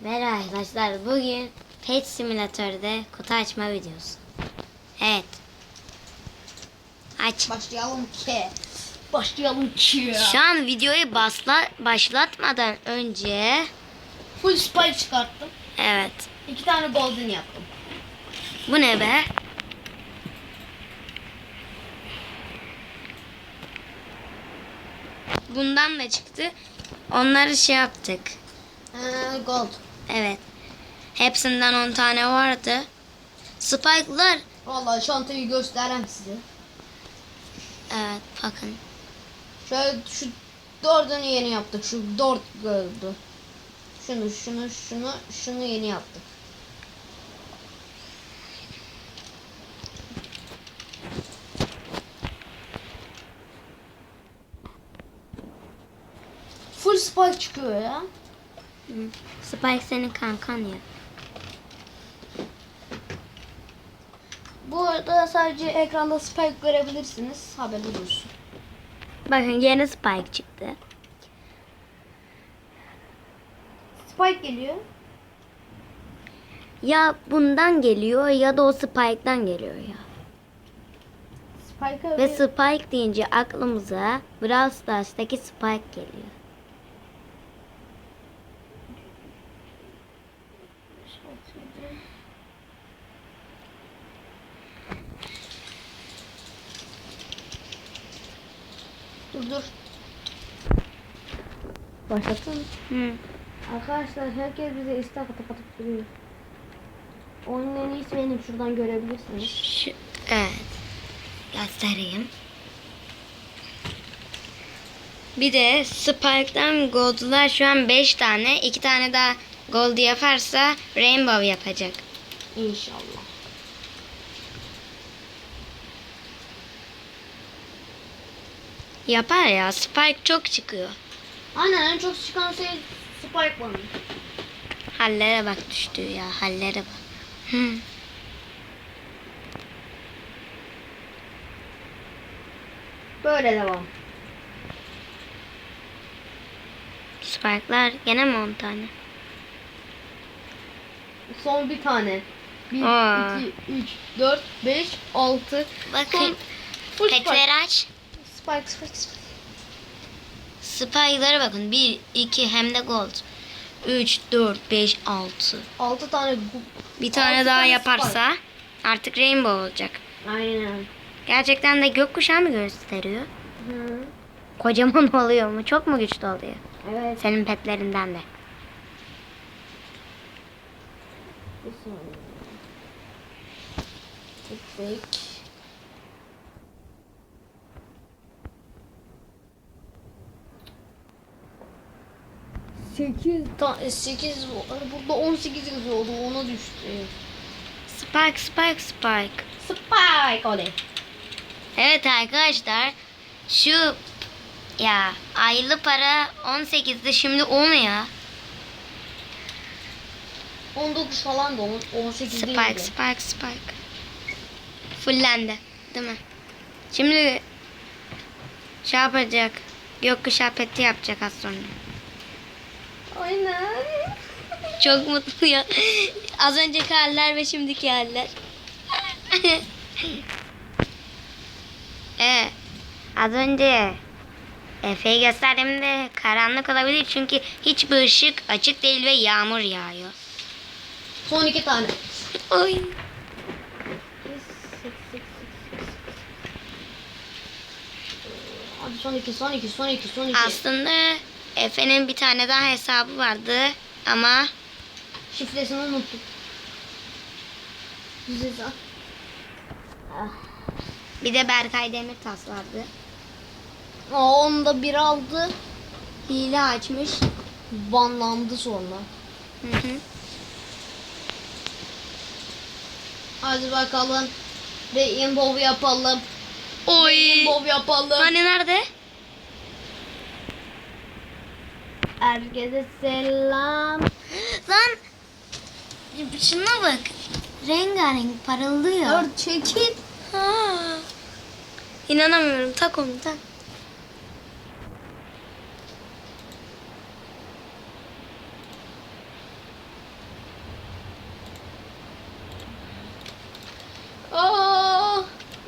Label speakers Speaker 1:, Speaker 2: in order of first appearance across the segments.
Speaker 1: Merhaba arkadaşlar. Bugün Pet Simülatör'de kutu açma videosu. Evet. Aç.
Speaker 2: Başlayalım ki. Başlayalım ki.
Speaker 1: Şu an videoyu basla, başlatmadan önce
Speaker 2: Full spike çıkarttım.
Speaker 1: evet.
Speaker 2: İki tane golden yaptım.
Speaker 1: Bu ne be? Bundan da çıktı. Onları şey yaptık.
Speaker 2: Ee, gold.
Speaker 1: Evet. Hepsinden 10 tane vardı. Spike'lar
Speaker 2: Vallahi şantayı göstereyim size.
Speaker 1: evet bakın.
Speaker 2: Şöyle şu dördünü yeni yaptık. Şu dört gördü. Şunu, şunu, şunu, şunu yeni yaptık. Full spike çıkıyor ya.
Speaker 1: Spike senin kankan ya.
Speaker 2: Bu arada sadece ekranda spike görebilirsiniz. Haberiniz olsun.
Speaker 1: Bakın yeni Spike çıktı.
Speaker 2: Spike geliyor.
Speaker 1: Ya bundan geliyor ya da o Spike'dan geliyor ya.
Speaker 2: Spike'a
Speaker 1: Ve Spike deyince aklımıza Brawl Stars'taki Spike geliyor.
Speaker 2: Dur dur. Başlatın.
Speaker 1: Hı.
Speaker 2: Arkadaşlar herkes bize istek atıp atıp duruyor. Onun en iyisi benim şuradan görebilirsiniz.
Speaker 1: Şu, evet. Göstereyim. Bir de Spike'dan Gold'lar şu an 5 tane. 2 tane daha Gold yaparsa Rainbow yapacak.
Speaker 2: İnşallah.
Speaker 1: Yapar ya. Spike çok çıkıyor.
Speaker 2: Aynen en çok çıkan şey Spike bana.
Speaker 1: Hallere bak düştü ya. Hallere bak. Hı.
Speaker 2: Böyle devam.
Speaker 1: Spike'lar gene mi 10 tane?
Speaker 2: Son bir tane. 1,
Speaker 1: Aa.
Speaker 2: 2, 3, 4, 5, 6.
Speaker 1: Bakın.
Speaker 2: Spike.
Speaker 1: Petleri aç.
Speaker 2: Spike, spike, spike.
Speaker 1: Spike'lara bakın. 1, 2 hem de gold. 3, 4, 5, 6.
Speaker 2: 6 tane
Speaker 1: Bir tane daha
Speaker 2: tane
Speaker 1: yaparsa spike. artık rainbow olacak.
Speaker 2: Aynen.
Speaker 1: Gerçekten de gökkuşağı mı gösteriyor?
Speaker 2: Hı.
Speaker 1: Kocaman oluyor mu? Çok mu güçlü oluyor?
Speaker 2: Evet.
Speaker 1: Senin petlerinden de.
Speaker 2: Bir saniye. Tık tık. 8. Ta, e, 8 e, burada 18 yazıyordu ona düştü.
Speaker 1: Spike Spike Spike.
Speaker 2: Spike oley.
Speaker 1: Evet arkadaşlar şu ya aylı para 18'de şimdi 10 ya.
Speaker 2: 19 falan da 18
Speaker 1: Spike
Speaker 2: değildi.
Speaker 1: Spike Spike. Fullendi değil mi? Şimdi şey yapacak. Gökkuşağı peti yapacak az sonra. Çok mutlu ya. Az önceki haller ve şimdiki haller. evet. Az önce Efe'yi gösterdiğimde karanlık olabilir çünkü hiçbir ışık açık değil ve yağmur yağıyor.
Speaker 2: Son iki tane.
Speaker 1: Oy.
Speaker 2: Hadi son iki, son iki, son iki, son iki.
Speaker 1: Aslında Efe'nin bir tane daha hesabı vardı ama
Speaker 2: Şifresini unuttum. Güzel. Ah.
Speaker 1: bir de Berkay Demirtas vardı.
Speaker 2: Aa, onu da bir aldı.
Speaker 1: Hile açmış.
Speaker 2: Banlandı sonra.
Speaker 1: Hı hı.
Speaker 2: Hadi bakalım. Rainbow yapalım.
Speaker 1: Oy.
Speaker 2: Rainbow yapalım.
Speaker 1: Hani nerede?
Speaker 2: Herkese selam.
Speaker 1: Lan şuna bak. Rengarenk parıldıyor.
Speaker 2: Dur çekil.
Speaker 1: Ha. İnanamıyorum. Tak onu tak.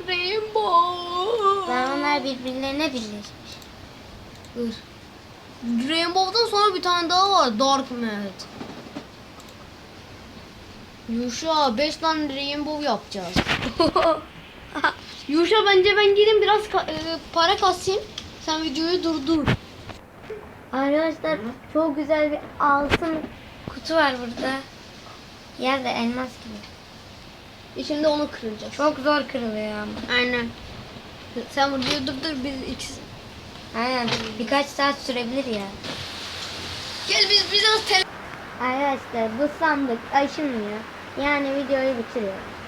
Speaker 1: Rainbow. Ben onlar birbirlerine bilir.
Speaker 2: Dur. Rainbow'dan sonra bir tane daha var. Dark Mad. Yuşa 5 tane Rainbow yapacağız. Yuşa bence ben gideyim biraz ka- e, para kasayım. Sen videoyu durdur.
Speaker 1: Arkadaşlar çok güzel bir altın kutu var burada. Yerde elmas gibi.
Speaker 2: Şimdi onu kıracağız.
Speaker 1: Çok zor kırılıyor ama.
Speaker 2: Aynen. Sen videoyu durdur biz ikisi.
Speaker 1: Aynen birkaç saat sürebilir ya.
Speaker 2: Gel biz biraz tel
Speaker 1: Arkadaşlar bu sandık açılmıyor. Yani videoyu bitiriyoruz.